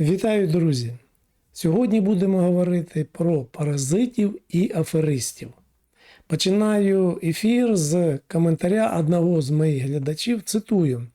Вітаю, друзі! Сьогодні будемо говорити про паразитів і аферистів. Починаю ефір з коментаря одного з моїх глядачів. Цитую: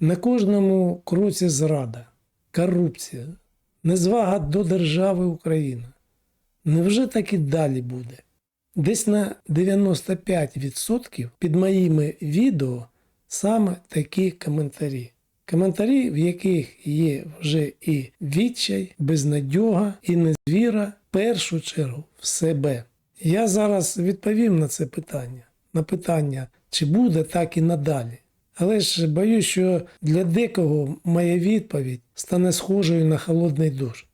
на кожному кроці зрада, корупція, незвага до держави Україна. Невже так і далі буде? Десь на 95% під моїми відео саме такі коментарі. Коментарі, в яких є вже і відчай, безнадьога, і незвіра, в першу чергу в себе. Я зараз відповім на це питання, на питання, чи буде так і надалі. Але ж боюсь, що для декого моя відповідь стане схожою на холодний душ.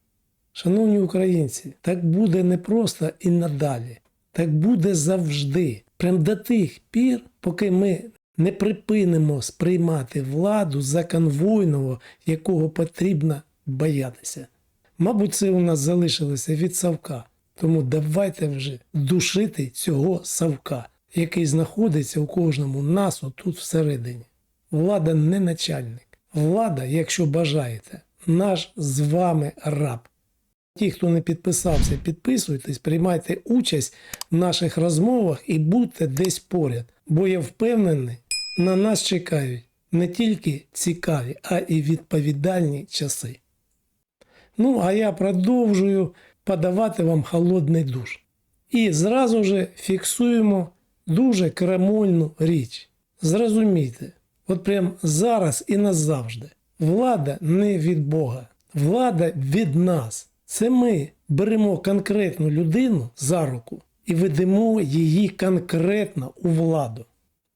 Шановні українці, так буде не просто і надалі, так буде завжди, прям до тих пір, поки ми не припинимо сприймати владу за конвойного, якого потрібно боятися. Мабуть, це у нас залишилося від Савка, тому давайте вже душити цього Савка, який знаходиться у кожному нас отут всередині. Влада не начальник. Влада, якщо бажаєте, наш з вами раб. Ті, хто не підписався, підписуйтесь, приймайте участь в наших розмовах і будьте десь поряд, бо я впевнений, на нас чекають не тільки цікаві, а й відповідальні часи. Ну, а я продовжую подавати вам холодний душ. І зразу же фіксуємо дуже крамольну річ. Зрозумійте, от прям зараз і назавжди. Влада не від Бога, влада від нас. Це ми беремо конкретну людину за руку і ведемо її конкретно у владу.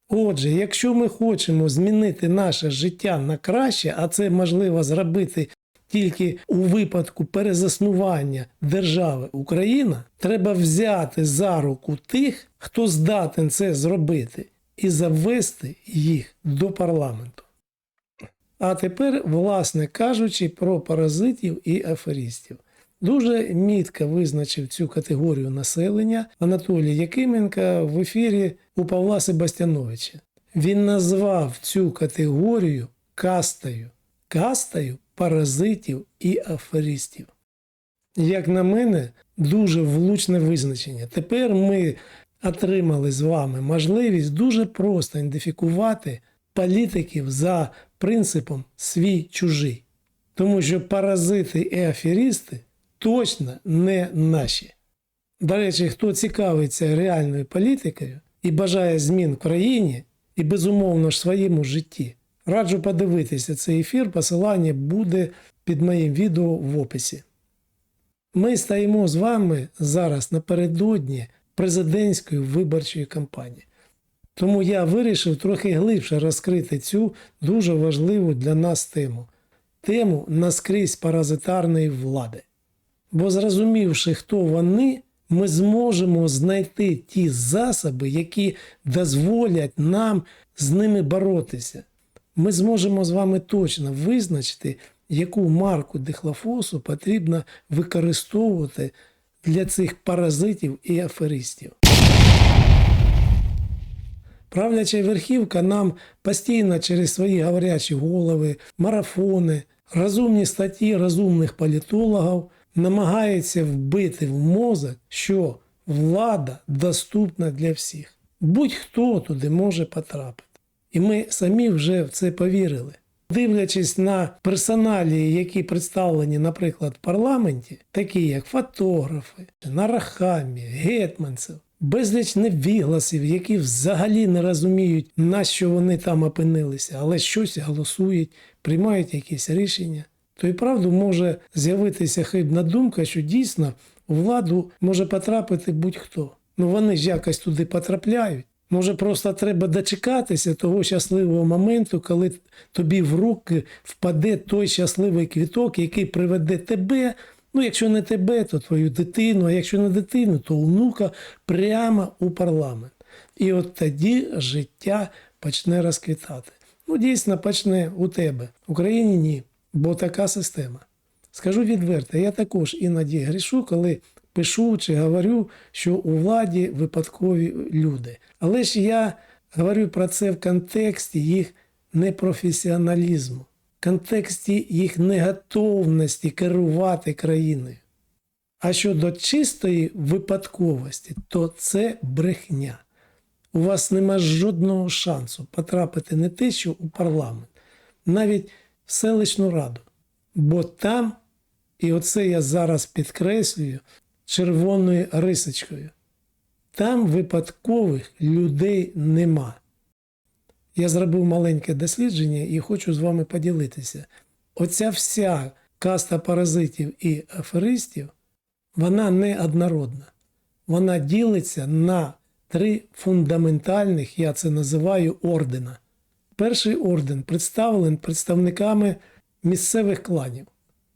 Отже, якщо ми хочемо змінити наше життя на краще, а це можливо зробити тільки у випадку перезаснування держави Україна, треба взяти за руку тих, хто здатен це зробити, і завести їх до парламенту. А тепер, власне кажучи, про паразитів і аферистів. Дуже мітко визначив цю категорію населення Анатолій Якименко в ефірі у Павла Себастяновича. Він назвав цю категорію кастою, кастою паразитів і аферистів. Як на мене, дуже влучне визначення. Тепер ми отримали з вами можливість дуже просто ідентифікувати політиків за принципом свій чужий. Тому що паразити і аферісти точно не наші. До речі, хто цікавиться реальною політикою і бажає змін в країні і, безумовно, ж своєму житті, раджу подивитися цей ефір, посилання буде під моїм відео в описі. Ми стаємо з вами зараз напередодні президентської виборчої кампанії. Тому я вирішив трохи глибше розкрити цю дуже важливу для нас тему тему наскрізь паразитарної влади. Бо зрозумівши, хто вони, ми зможемо знайти ті засоби, які дозволять нам з ними боротися. Ми зможемо з вами точно визначити, яку марку дихлофосу потрібно використовувати для цих паразитів і аферистів. Правляча верхівка нам постійно через свої говорячі голови, марафони, розумні статті розумних політологів намагається вбити в мозок, що влада доступна для всіх. Будь-хто туди може потрапити. І ми самі вже в це повірили. Дивлячись на персоналії, які представлені, наприклад, в парламенті, такі як фотографи, Нарахамі, Гетманцев, безліч невігласів, які взагалі не розуміють, на що вони там опинилися, але щось голосують, приймають якісь рішення, то і правду може з'явитися хибна думка, що дійсно у владу може потрапити будь-хто. Ну вони ж якось туди потрапляють. Може, просто треба дочекатися того щасливого моменту, коли тобі в руки впаде той щасливий квіток, який приведе тебе. Ну, якщо не тебе, то твою дитину, а якщо не дитину, то онука прямо у парламент. І от тоді життя почне розквітати. Ну, дійсно, почне у тебе. В Україні ні, бо така система. Скажу відверто, я також іноді грішу, коли пишу чи говорю, що у владі випадкові люди. Але ж я говорю про це в контексті їх непрофесіоналізму. в контексті їх неготовності керувати країною. А щодо чистої випадковості, то це брехня. У вас нема жодного шансу потрапити не те, що у парламент, навіть в селищну раду. Бо там, і оце я зараз підкреслюю червоною рисочкою, там випадкових людей нема. Я зробив маленьке дослідження і хочу з вами поділитися. Оця вся каста паразитів і аферистів, вона не однородна. Вона ділиться на три фундаментальних, я це називаю, ордена. Перший орден представлений представниками місцевих кланів,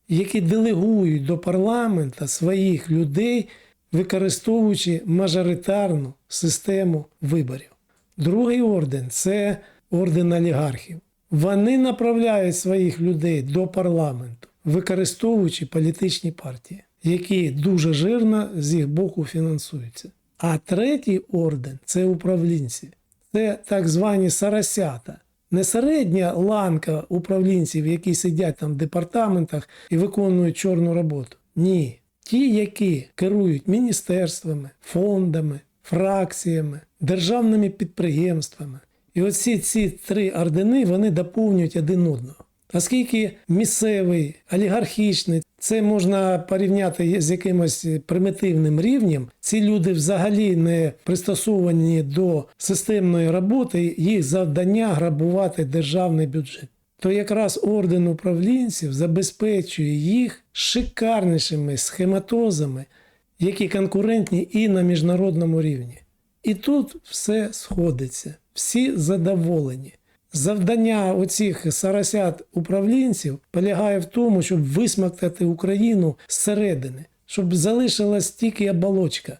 які делегують до парламента своїх людей, використовуючи мажоритарну систему виборів. Другий орден це орден олігархів. Вони направляють своїх людей до парламенту, використовуючи політичні партії, які дуже жирно з їх боку фінансуються. А третій орден це управлінці, це так звані сарасята. Не середня ланка управлінців, які сидять там в департаментах і виконують чорну роботу. Ні. Ті, які керують міністерствами, фондами, фракціями, державними підприємствами. І оці ці три ордени вони доповнюють один одного. Оскільки місцевий, олігархічний, це можна порівняти з якимось примітивним рівнем, ці люди взагалі не пристосовані до системної роботи, їх завдання грабувати державний бюджет. То якраз орден управлінців забезпечує їх шикарнішими схематозами, які конкурентні і на міжнародному рівні. І тут все сходиться, всі задоволені. Завдання оцих сарасят управлінців полягає в тому, щоб висмактати Україну зсередини, щоб залишилась тільки оболочка.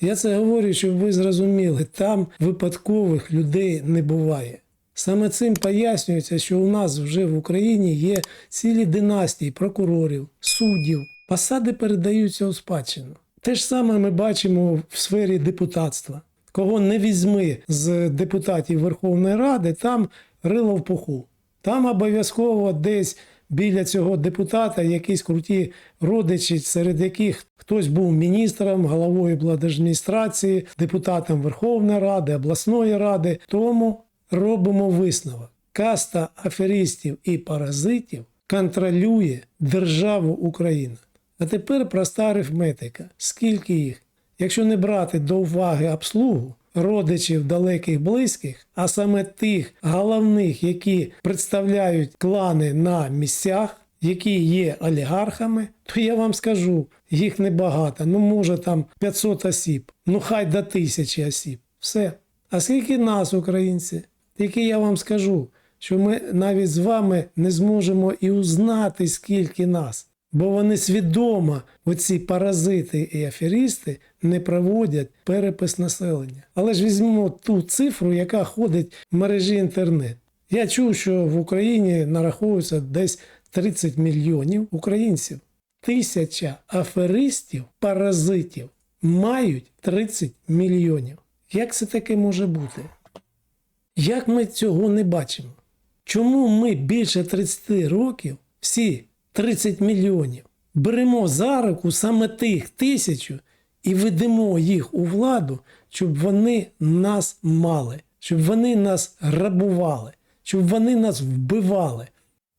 Я це говорю, щоб ви зрозуміли, там випадкових людей не буває. Саме цим пояснюється, що у нас вже в Україні є цілі династії прокурорів, суддів, посади передаються у спадщину. Те ж саме ми бачимо в сфері депутатства. Кого не візьми з депутатів Верховної Ради, там рило в пуху. Там обов'язково десь біля цього депутата якісь круті родичі, серед яких хтось був міністром, головою обладміністрації, депутатом Верховної Ради, обласної ради. Тому робимо висновок. Каста аферистів і паразитів контролює державу Україна. А тепер проста арифметика. Скільки їх? Якщо не брати до уваги обслугу родичів далеких близьких, а саме тих головних, які представляють клани на місцях, які є олігархами, то я вам скажу, їх небагато. Ну, може там 500 осіб, ну хай до тисячі осіб. Все. А скільки нас, українці? Тільки я вам скажу, що ми навіть з вами не зможемо і узнати, скільки нас. Бо вони свідомо, оці паразити і аферісти, не проводять перепис населення. Але ж візьмемо ту цифру, яка ходить в мережі інтернет. Я чув, що в Україні нараховується десь 30 мільйонів українців. Тисяча аферистів, паразитів мають 30 мільйонів. Як це таке може бути? Як ми цього не бачимо? Чому ми більше 30 років всі 30 мільйонів. Беремо за руку саме тих тисячу і ведемо їх у владу, щоб вони нас мали, щоб вони нас грабували, щоб вони нас вбивали.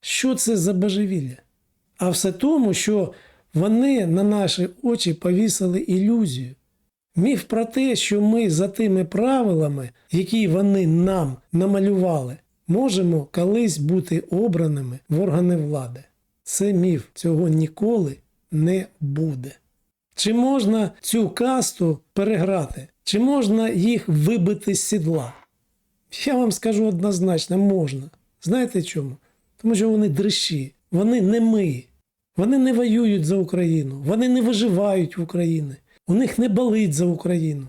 Що це за божевілля? А все тому, що вони на наші очі повісили ілюзію. Міф про те, що ми за тими правилами, які вони нам намалювали, можемо колись бути обраними в органи влади. Це міф, цього ніколи не буде. Чи можна цю касту переграти? Чи можна їх вибити з сідла? Я вам скажу однозначно, можна. Знаєте чому? Тому що вони дрищі, вони не ми. Вони не воюють за Україну, вони не виживають в Україні, у них не болить за Україну.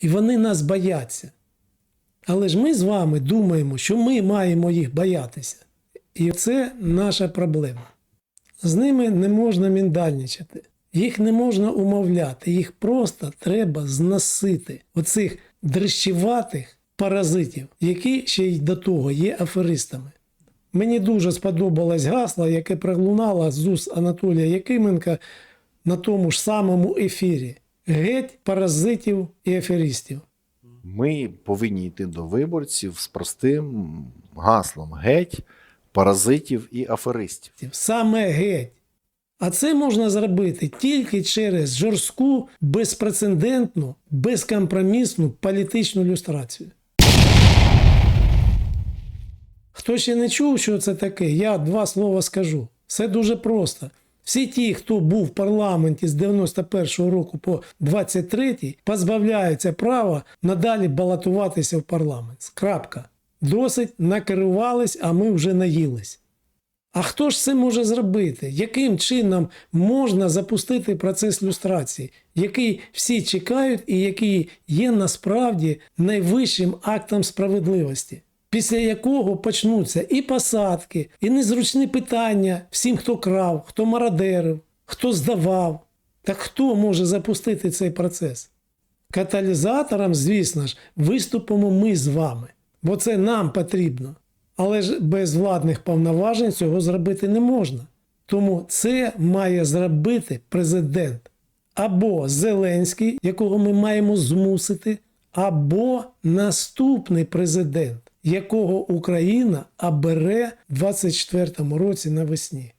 І вони нас бояться. Але ж ми з вами думаємо, що ми маємо їх боятися. І це наша проблема. З ними не можна міндальничати, їх не можна умовляти, їх просто треба зносити оцих дрищеватих паразитів, які ще й до того є аферистами. Мені дуже сподобалось гасло, яке пролунало з уст Анатолія Якименка на тому ж самому ефірі. Геть паразитів і аферистів. Ми повинні йти до виборців з простим гаслом геть, паразитів і аферистів. Саме геть. А це можна зробити тільки через жорстку, безпрецедентну, безкомпромісну політичну люстрацію. Хто ще не чув, що це таке, я два слова скажу. Все дуже просто. Всі ті, хто був в парламенті з 91-го року по 23-й, позбавляються права надалі балотуватися в парламент. Крапка. Досить накерувались, а ми вже наїлись. А хто ж це може зробити? Яким чином можна запустити процес люстрації, який всі чекають і який є насправді найвищим актом справедливості, після якого почнуться і посадки, і незручні питання всім, хто крав, хто мародерив, хто здавав. Так хто може запустити цей процес? Каталізатором, звісно ж, виступимо ми з вами, бо це нам потрібно. Але ж без владних повноважень цього зробити не можна. Тому це має зробити президент або Зеленський, якого ми маємо змусити, або наступний президент, якого Україна обере в 24-му році навесні.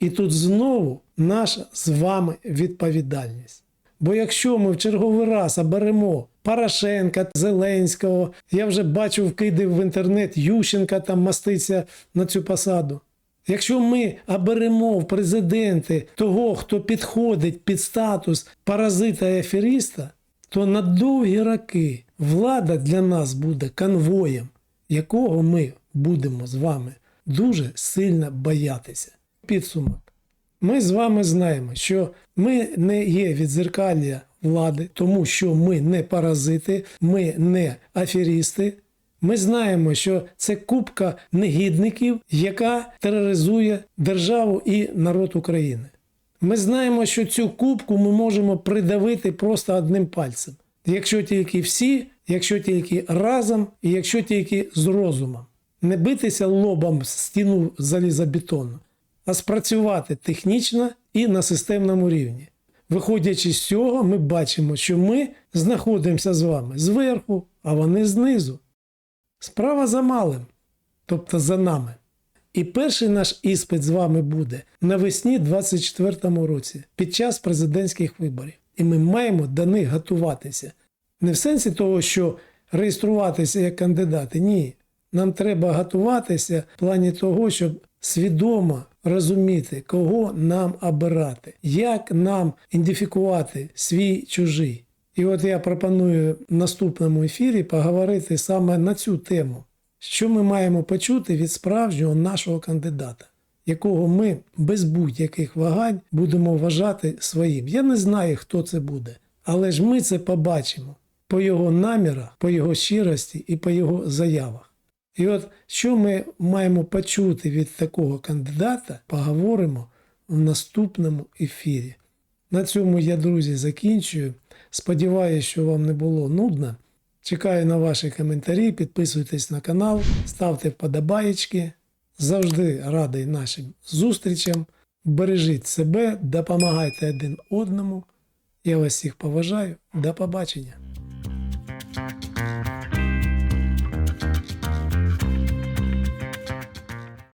І тут знову наша з вами відповідальність. Бо якщо ми в черговий раз оберемо Порошенка, Зеленського, я вже бачу вкиди в інтернет Ющенка там маститься на цю посаду. Якщо ми оберемо в президенти того, хто підходить під статус паразита і аферіста, то на довгі роки влада для нас буде конвоєм, якого ми будемо з вами дуже сильно боятися. Підсумок. Ми з вами знаємо, що ми не є відзеркалля влади, тому що ми не паразити, ми не аферісти. Ми знаємо, що це купка негідників, яка тероризує державу і народ України. Ми знаємо, що цю кубку ми можемо придавити просто одним пальцем. Якщо тільки всі, якщо тільки разом, і якщо тільки з розумом. Не битися лобом в стіну залізобетонну, а спрацювати технічно і на системному рівні. Виходячи з цього, ми бачимо, що ми знаходимося з вами зверху, а вони знизу. Справа за малим, тобто за нами. І перший наш іспит з вами буде навесні 24-му році під час президентських виборів. І ми маємо до них готуватися. Не в сенсі того, що реєструватися як кандидати. Ні. Нам треба готуватися в плані того, щоб свідомо розуміти, кого нам обирати, як нам ідентифікувати свій чужий. І от я пропоную в наступному ефірі поговорити саме на цю тему, що ми маємо почути від справжнього нашого кандидата, якого ми без будь-яких вагань будемо вважати своїм. Я не знаю, хто це буде, але ж ми це побачимо по його намірах, по його щирості і по його заявах. І от що ми маємо почути від такого кандидата, поговоримо в наступному ефірі. На цьому я, друзі, закінчую. Сподіваюсь, що вам не було нудно. Чекаю на ваші коментарі, підписуйтесь на канал, ставте вподобаєчки. Завжди радий нашим зустрічам. Бережіть себе, допомагайте один одному. Я вас всіх поважаю. До побачення.